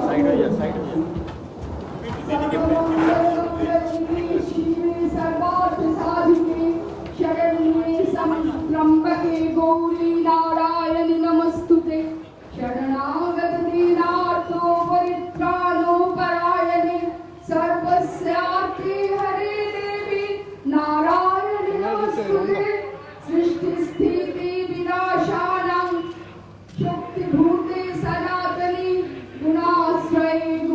Side হয়ে যায় side হয়ে যায়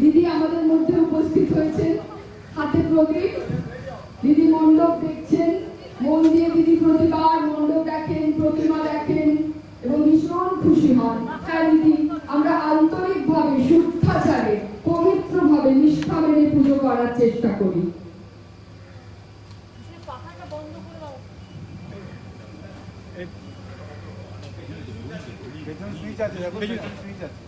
দিদি আমাদের মধ্যে উপস্থিত হয়েছেন হাতে প্রদীপ দিদি মণ্ডপ দেখছেন মন দিয়ে দিদি প্রতিবার মণ্ডপ দেখেন প্রতিমা দেখেন এবং ভীষণ খুশি হন হ্যাঁ দিদি আমরা আন্তরিকভাবে শুদ্ধাচারে পবিত্রভাবে নিষ্ঠা মেনে পুজো করার চেষ্টা করি আসলে পাখাটা বন্ধ করে দাও পেছন সুইচ আছে সুইচ আছে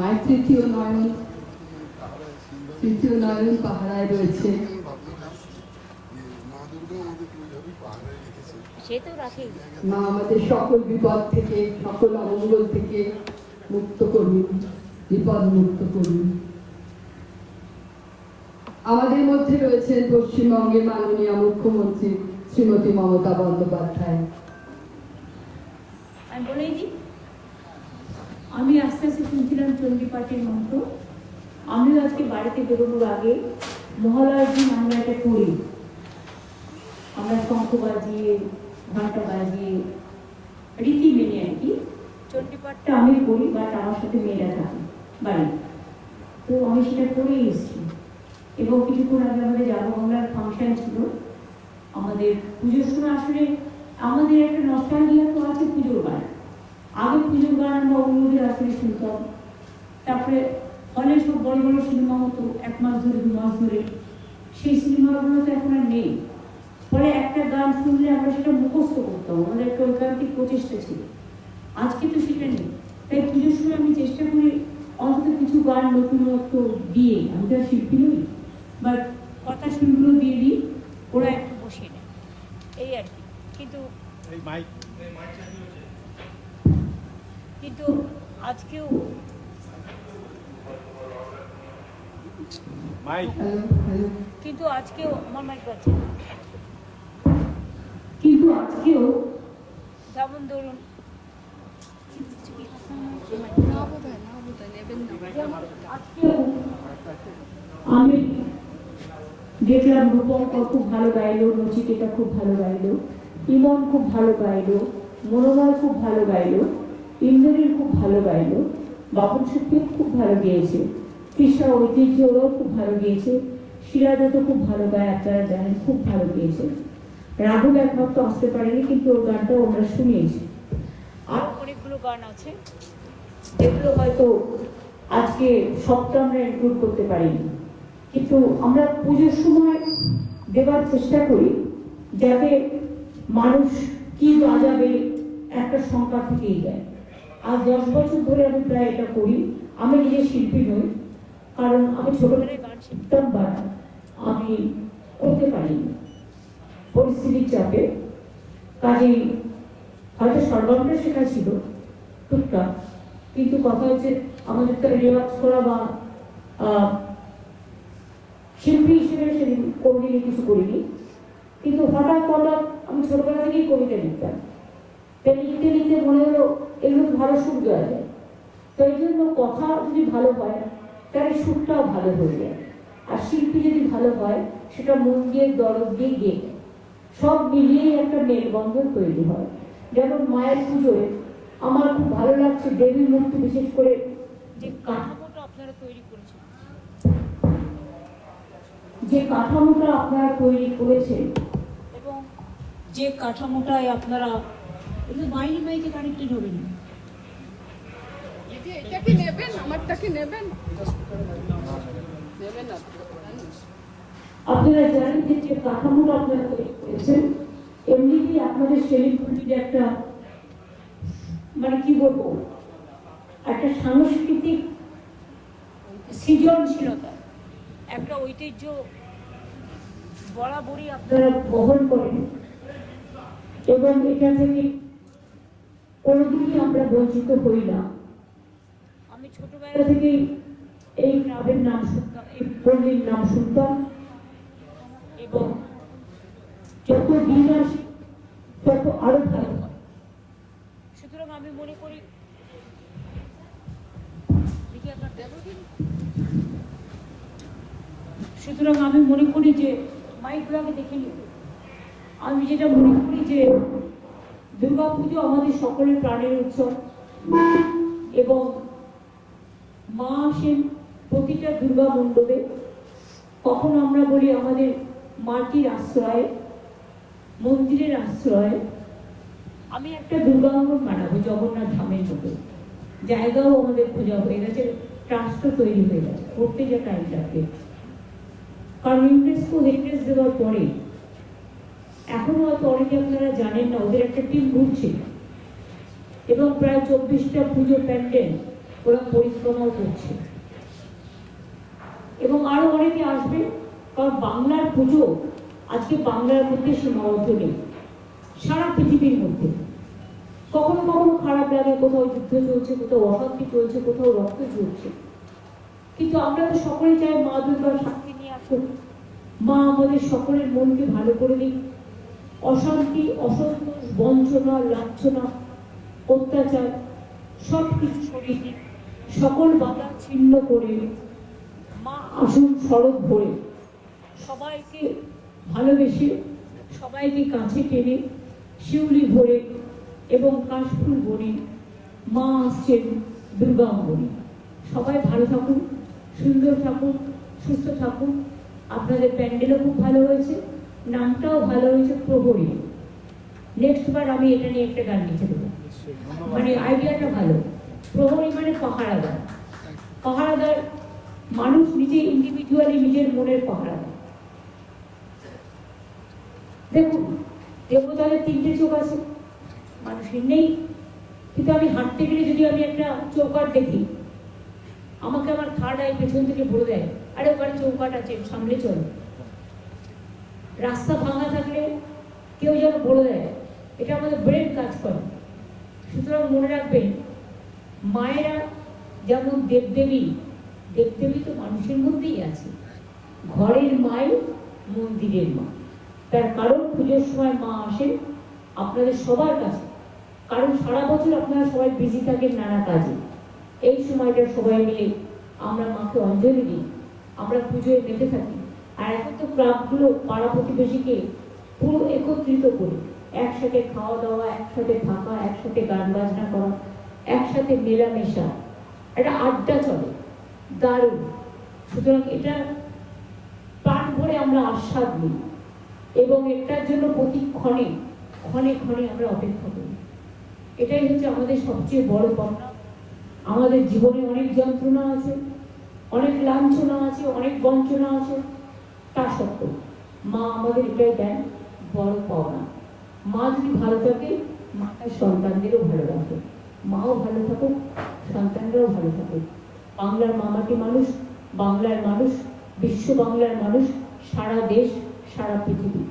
মায়ের তৃতীয় নয়ন তৃতীয় নয়ন পাহারায় রয়েছে। মা আমাদের সকল বিপদ থেকে সকল অমঙ্গল থেকে মুক্ত করুন বিপদ মুক্ত করুন। আমাদের মধ্যে রয়েছেন পশ্চিমবঙ্গের মাননীয় মুখ্যমন্ত্রী শ্রীমতী মমতা বন্দ্যোপাধ্যায় আমি বলেই দিই আমি আস্তে আস্তে শুনছিলাম চণ্ডী পাঠের মন্ত্র। আমিও আজকে বাড়িতে বেরোনোর আগে মহালয়ার আমরা এটা করি আমরা শঙ্খ বাজিয়ে ঘণ্টা বাজিয়ে, রীতি মেনে আর কি। চণ্ডী পাঠটা আমি করি বাট আমার সাথে মেয়েরা থাকে বাড়ি। তো আমি সেটা করেই এসেছি। এবং কিছুক্ষণ আগে আমাদের জাগবাংলার ফাংশন ছিল। আমাদের পুজোর সময় আসলে আমাদের একটা নস্টালজিয়া তো আছে পুজোর গান আগে পুজোর গান আমরা অন্যদের আসলে শুনতাম। তারপরে হলে সব বড় বড় সিনেমা হতো এক মাস ধরে দু মাস ধরে। সেই সিনেমাগুলো তো এখন আর নেই। ফলে একটা গান শুনলে আমরা সেটা মুখস্থ করতাম। আমাদের একটা ঐকান্তিক প্রচেষ্টা ছিল। আজকে তো সেটা নেই। তাই পুজোর সময় আমি চেষ্টা করি অন্তত কিছু গান নতুনত্ব দিয়ে। আমি তো শিল্পী নই বাট কথা শুনগুলো দিয়ে দিই ওরা একটু বসিয়ে নেয়। এই আর কি। কিন্তু কিন্তু আজকেও কিন্তু আজকেও আমার মাইক পাচ্ছে কিন্তু আজকেও? যেমন ধরুন। আমি দেখলাম রূপঙ্কর খুব ভালো গাইলো নচিকেতা খুব ভালো গাইলো ইমন খুব ভালো গাইলো মনোময় খুব ভালো গাইলো ইন্দ্রের খুব ভালো গাইলো বাপন শক্তিও খুব ভালো গেয়েছে। কৃষ্ণা ঐতিহ্য ওরাও খুব ভালো গিয়েছে। শিরাদা তো খুব ভালো গায়, আপনারা জানেন, খুব ভালো গিয়েছে। রাহুল একমাত্র আসতে পারেনি, কিন্তু ওর গানটাও আমরা শুনিয়েছি। আর অনেকগুলো গান আছে, যেগুলো হয়তো আজকে সবটা আমরা ইনক্লুড করতে পারিনি। কিন্তু আমরা পুজোর সময় দেবার চেষ্টা করি, যাতে মানুষ কি বাজাবে একটা সংখ্যা থেকেই যায়। আজ দশ বছর ধরে আমি প্রায় এটা করি। আমি নিজে শিল্পী নই কারণ আমি ছোটবেলায় গান শিখতাম বাট আমি করতে পারিনি। পরিস্থিতির চাপে। কাজেই হয়তো সর্বাঙ্গে শেখা ছিল, টুকটাক। কিন্তু কথা হচ্ছে, আমাদের তো রেওয়াজ করা বা শিল্পী হিসেবে সেদিন কোনোদিনই কিছু করিনি। কিন্তু হঠাৎ হঠাৎ আমি ছোটবেলা থেকেই কবিতা লিখতাম। তাই লিখতে লিখতে মনে হলো, এগুলো ভালো সুর দেওয়া যায় এই জন্য কথা যদি ভালো হয় তাহলে সুরটাও ভালো হয়ে যায়। আর শিল্পী যদি ভালো হয়, সেটা মন দিয়ে, দরদ দিয়ে যায়। সব মিলিয়েই একটা মেলবন্ধন তৈরি হয়। যেমন মায়ের পুজোয় আমার খুব ভালো লাগছে দেবীর মূর্তি, বিশেষ করে যে কাঠামোটা আপনারা তৈরি করেছেন। যে কাঠামোটা আপনারা তৈরি করেছেন এবং যে কাঠামোটায় আপনারা মাইনে মাইকে কানেক্টেড হবে না। এটা কি নেবেন? আমারটা নেবেন? আপনারা জানেন যে যে কাঠামোটা আপনারা তৈরি করেছেন এমনিতেই আপনাদের সেলিব্রিটির একটা মানে কি বলব, একটা সাংস্কৃতিক সৃজনশীলতা, একটা ঐতিহ্য বরাবরই আপনারা বহন করেন, এবং এটা থেকে কোনোদিনই আমরা বঞ্চিত হই না। ছোটবেলা থেকেই এই ক্লাবের নাম শুনতাম, এই পল্লীর নাম শুনতাম। এবং যত দিন আসে, তত আরও ভালো সুতরাং আমি মনে করি সুতরাং আমি মনে করি যে মাইকগুলোকে দেখে নিব আমি যেটা মনে করি যে দুর্গা পুজো আমাদের সকলের প্রাণের উৎসব। এবং মা আসেন প্রতিটা দুর্গা মণ্ডপে। কখন আমরা বলি আমাদের মাটির আশ্রয়, মন্দিরের আশ্রয়। আমি একটা দুর্গাঙ্গন বানাবো জগন্নাথ ধামের মতো। জায়গাও আমাদের খোঁজা হয়ে গেছে, ট্রাস্টও তৈরি হয়ে গেছে করতে যা টাইম লাগবে। কারণ ইউনেস্কো হেরিটেজ দেওয়ার পরে, এখনও হয়তো অনেকে আপনারা জানেন না, ওদের একটা টিম ঘুরছে। এবং প্রায় চব্বিশটা পুজো প্যান্ডেল ওরা পরিক্রমাও করছে। এবং আরও অনেকে আসবে, কারণ বাংলার পুজো আজকে বাংলার মধ্যে সীমাবদ্ধ নেই, সারা পৃথিবীর মধ্যে। কখনো কখনো খারাপ লাগে, কোথাও যুদ্ধ চলছে, কোথাও অশান্তি চলছে, কোথাও রক্ত চলছে কিন্তু আমরা তো সকলেই চাই মা দুর্গার শান্তি নিয়ে আসুক। মা আমাদের সকলের মনকে ভালো করে দিক অশান্তি, অসন্তোষ, বঞ্চনা, লাঞ্ছনা, অত্যাচার সব কিছু সরিয়ে দিক সকল বাধা ছিন্ন করে, মা আসুন সড়ক ভরে সবাইকে ভালোবেসে সবাইকে কাছে টেনে শিউলি ভরে এবং কাশফুল বনে মা আসছেন দুর্গা অঙ্গনে। সবাই ভালো থাকুন, সুন্দর থাকুন, সুস্থ থাকুন। আপনাদের প্যান্ডেলও খুব ভালো হয়েছে, নামটাও ভালো হয়েছে প্রহরী। নেক্সট বার আমি এটা নিয়ে একটা গান লিখে দেবো। মানে আইডিয়াটা ভালো। প্রহরী মানে পাহারাদার। পাহারাদার মানুষ নিজে ইন্ডিভিজুয়ালি নিজের মনের পাহারা। দেখুন, দেবতাদের তিনটে চোখ আছে, মানুষের নেই। কিন্তু আমি হাঁটতে গেলে যদি আমি একটা চৌকাট দেখি, আমাকে আমার থার্ড আই পেছন থেকে বলে দেয়, আরে, ওখানে চৌকাট আছে, সামনে চলো। রাস্তা ভাঙা থাকলে কেউ যেন বলে দেয়। এটা আমাদের ব্রেন কাজ করে। সুতরাং মনে রাখবেন মায়েরা যেমন দেবদেবী দেবদেবী তো মানুষের মধ্যেই আছে। ঘরের মাই মন্দিরের মা। তার কারণ পুজোর সময় মা আসেন আপনাদের সবার কাছে। কারণ সারা বছর আপনারা সবাই বিজি থাকেন নানা কাজে। এই সময়টা সবাই মিলে আমরা মাকে অঞ্জলি দিই। আমরা পুজোয় মেতে থাকি। আর এখন তো ক্লাবগুলো, পাড়া প্রতিবেশীকে পুরো একত্রিত করে একসাথে খাওয়া দাওয়া, একসাথে থাকা, একসাথে গান বাজনা করা একসাথে মেলামেশা, একটা আড্ডা চলে, দারুণ। সুতরাং এটা প্রাণ ভরে আমরা আস্বাদ নিই এবং এটার জন্য প্রতি ক্ষণে ক্ষণে ক্ষণে আমরা অপেক্ষা করি। এটাই হচ্ছে আমাদের সবচেয়ে বড় পাওনা আমাদের জীবনে অনেক যন্ত্রণা আছে, অনেক লাঞ্ছনা আছে, অনেক বঞ্চনা আছে, তা সত্ত্বেও মা আমাদের এটাই দেন বড় পাওনা। মা যদি ভালো থাকে মা তার সন্তানদেরও ভালো রাখে। মাও ভালো থাকুক সন্তানরাও ভালো থাকুক বাংলার মামাটি মানুষ, বাংলার মানুষ, বিশ্ব বাংলার মানুষ, সারা দেশ, সারা পৃথিবী।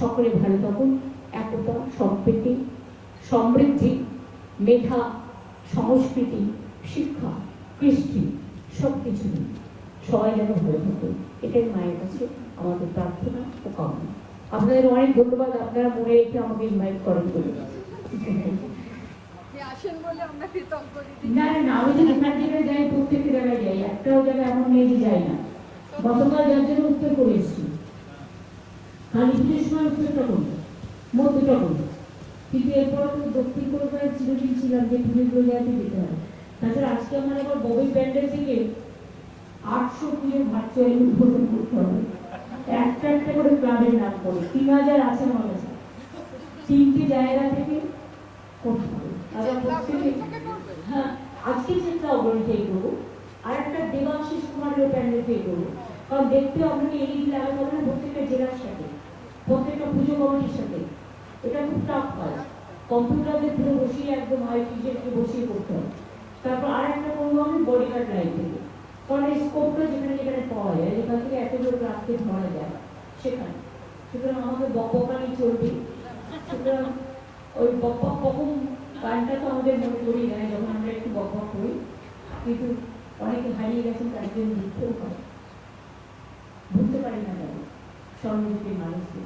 সকলে ভালো থাকুন, একতা, সম্প্রীতি, সমৃদ্ধি, মেধা, সংস্কৃতি, শিক্ষা, কৃষ্টি সব কিছু নিয়ে। সবাই যেন ভালো থাকে এটাই মায়ের কাছে আমাদের প্রার্থনা ও কামনা। আপনাদের অনেক ধন্যবাদ, আপনারা মনে রেখে আমাকে ইনভাইট করেন। বলে আসেন বলে আমরা কৃতজ্ঞ না না, আমি যদি এখান থেকে যাই প্রত্যেকটা জায়গায় যাই একটাও জায়গায় এমন নেই যে যাই না। গতকাল যার জন্য উত্তর করে এসেছি। কালী পুজোর সময় উত্তরটা করব মধ্যটা করব। কিন্তু এরপর দক্ষিণ কলকাতায় চিরদিন ছিলাম যে পুজোগুলো যাতে যেতে হবে। তাছাড়া আজকে আমার আবার ববি প্যান্ডেল থেকে আটশো পুজোর ভার্চুয়াল উদ্বোধন করতে হবে। একটা একটা করে ক্লাবের নাম করে তিন হাজার আছে আমার কাছে। তিনটে জায়গা থেকে হ্যাঁ আজকে চিন্তা অবনীতেই করব, আর একটা দেবাশিস কুমারের প্যান্ডেলকেই করব। কারণ দেখতে আপনাকে এই দিন লাগাতে হবে না প্রত্যেকটা জেলার সাথে, প্রত্যেকটা পুজো কমিটির সাথে। এটা খুব টাফ কাজ। কম্পিউটারদের পুরো বসিয়ে একদম হয় টিচারকে বসিয়ে করতে হবে তারপর আর একটা করব আমি বডিগার্ড লাইন থেকে। কারণ এই স্কোপটা যেখানে যেখানে পাওয়া যায়, যেখান থেকে এত লোক রাখতে ধরা যায়, সেখানে। সুতরাং আমাদের বকবকানি চলবে। সুতরাং ওই বক বক কখন গানটা তো আমাদের মনে করেই যায় যখন আমরা একটু বক করি, কিন্তু অনেকে হারিয়ে গেছেন তার জন্য দুঃখও হয়। ভুলতে পারি না তাদের স্বর্ণদ্বীপের মানুষকে।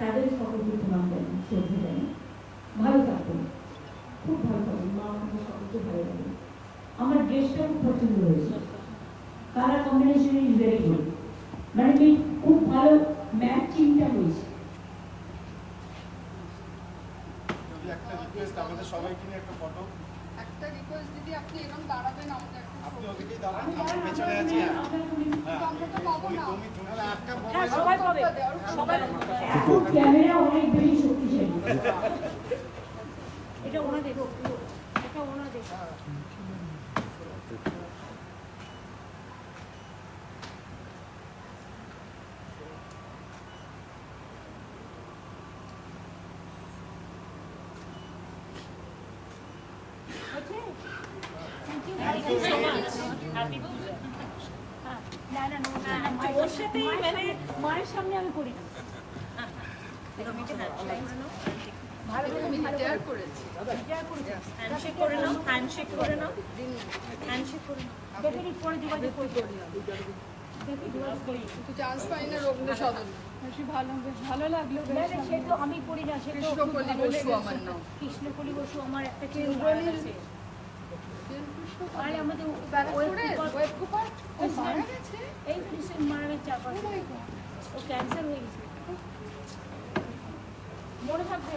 তাদের সকলকে প্রণাম জানি শ্রদ্ধা জানি ভালো থাকবেন খুব ভালো থাকবেন মা আমাদের সকলকে ভালো লাগবে আমার ড্রেসটা খুব পছন্দ হয়েছে। Colour combination is very good মানে খুব ভালো ম্যাচিংটা হয়েছে যদি একটা রিকোয়েস্ট আমাদের সবাইকে নিয়ে একটা ফটো একটা রিকোয়েস্ট দিদি আপনি এরকম দাঁড়াবেন আমাদের আপনি। ওদিকেই দাঁড়ান আমি পেছনে আছি। হ্যাঁ আমরা তুমি তুমি একটা হ্যাঁ সবাই পাবে সবাই ক্যামেরা অনেক বেশি শক্তিশালী। এটা ওনাদের এটা ওনা Thank you so much. Happy Puja. হ্যাঁ, না না না, না না, ওর সাথেই মানে মায়ের সামনে আমি করি না ভালো করে আমি ভালো রিটায়ার করেছি হ্যান্ডশেক করে নাও হ্যান্ডশেক করে নাও হ্যান্ডশেক করে নাও দেখে নিক পরে যোগাযোগ করে করি দেখে যোগাযোগ করি কিন্তু চান্স পাই না রবীন্দ্র সদন। বেশি ভালো বেশ ভালো লাগল না, না, সে তো আমি করি না সে তো কৃষ্ণকলি বসু আমার একটা আছে। আরে আমাদের ওয়েব ওয়েব কুপার মারা গেছে? এই রিসেন্ট মারা গেছে চার পাঁচ ও ক্যান্সার হয়ে গেছে। মনে থাকবে?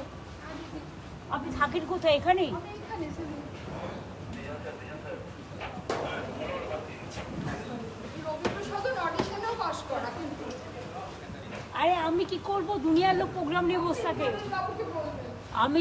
আপনি থাকেন কোথায়? এখানে আরে আমি কি করব? দুনিয়ার লোক প্রোগ্রাম নিয়ে বসে থাকে। আমি